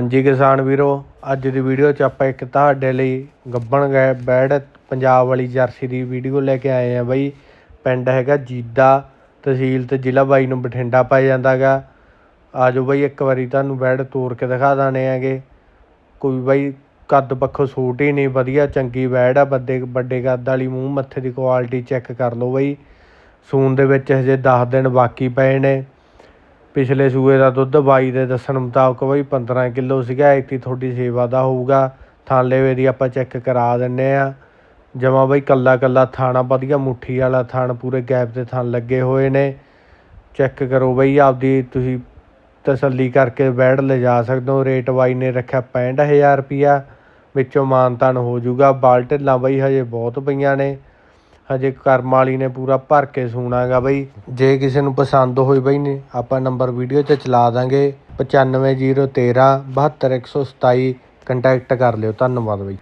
ਹਾਂਜੀ ਕਿਸਾਨ ਵੀਰੋ, ਅੱਜ ਦੀ ਵੀਡੀਓ 'ਚ ਆਪਾਂ ਇੱਕ ਤੁਹਾਡੇ ਲਈ ਗੱਬਣ ਗਏ ਬੈੜ ਪੰਜਾਬ ਵਾਲੀ ਜਰਸੀ ਦੀ ਵੀਡੀਓ ਲੈ ਕੇ ਆਏ ਆ ਬਈ। ਪਿੰਡ ਹੈਗਾ ਜੀਦਾ, ਤਹਿਸੀਲ ਤੇ ਜ਼ਿਲ੍ਹਾ ਬਾਈ ਨੂੰ ਬਠਿੰਡਾ ਪਾਇਆ ਜਾਂਦਾਗਾ। ਆਜੋ ਬਈ ਇੱਕ ਵਾਰੀ ਤੁਹਾਨੂੰ ਬੈੜ ਤੋੜ ਕੇ ਦਿਖਾ ਦਾਨੇ ਹੈਗੇ ਕੋਈ ਬਈ ਕੱਦ ਪੱਖੋਂ ਸੂਟ ਹੀ ਨਹੀਂ, ਵਧੀਆ ਚੰਗੀ ਬੈੜ ਆ, ਵੱਡੇ ਵੱਡੇ ਕੱਦ ਵਾਲੀ, ਮੂੰਹ ਮੱਥੇ ਦੀ ਕੁਆਲਿਟੀ ਚੈੱਕ ਕਰ ਲਓ ਬਈ। ਸੂਨ ਦੇ ਵਿੱਚ ਹਜੇ 10 ਦਿਨ ਬਾਕੀ ਪਏ ਨੇ। ਪਿਛਲੇ ਸੂਏ ਦਾ ਦੁੱਧ ਬਾਈ ਦੇ ਦੱਸਣ ਮੁਤਾਬਕ ਬਈ 15 ਕਿਲੋ ਸੀਗਾ ਐਤੀ ਤੁਹਾਡੀ ਸੇਵਾ ਦਾ ਹੋਊਗਾ। ਥਾਂ ਥਾਂਲੇਵੇ ਦੀ ਆਪਾਂ ਚੈੱਕ ਕਰਾ ਦਿੰਨੇ ਆ। ਜਮਾ ਬਈ ਕੱਲਾ ਕੱਲਾ ਥਾਣਾ ਵਧੀਆ ਮੁੱਠੀ ਵਾਲਾ ਥਾਣ ਪੂਰੇ ਗੈਪ ਤੇ ਥਾਂ ਲੱਗੇ ਹੋਏ ਨੇ। ਚੈੱਕ ਕਰੋ ਬਈ, ਆਪਦੀ ਤੁਸੀਂ ਤਸੱਲੀ ਕਰਕੇ ਬੈੜ ਲਿਜਾ ਸਕਦੇ ਹੋ। ਰੇਟ ਬਾਈ ਨੇ ਰੱਖਿਆ 65000 ਰੁਪਿਆ ਵਿੱਚੋਂ ਮਾਨਤਾਨ ਹੋ ਜਾਊਗਾ। ਢਿੱਲਾਂ ਬਈ ਹਜੇ ਬਹੁਤ ਪਈਆਂ ਨੇ। ਹਜੇ ਕਰਮ ਵਾਲੀ ਨੇ ਪੂਰਾ ਭਰ ਕੇ ਸੂਣਾਗਾ ਬਈ। ਜੇ ਕਿਸੇ ਨੂੰ ਪਸੰਦ ਹੋਈ ਬਈ ਨੇ, ਆਪਾਂ ਨੰਬਰ ਵੀਡੀਓ 'ਚ ਚਲਾ ਦਾਂਗੇ। 95013 72127 ਕੰਟੈਕਟ ਕਰ ਲਿਓ। ਧੰਨਵਾਦ ਬਈ।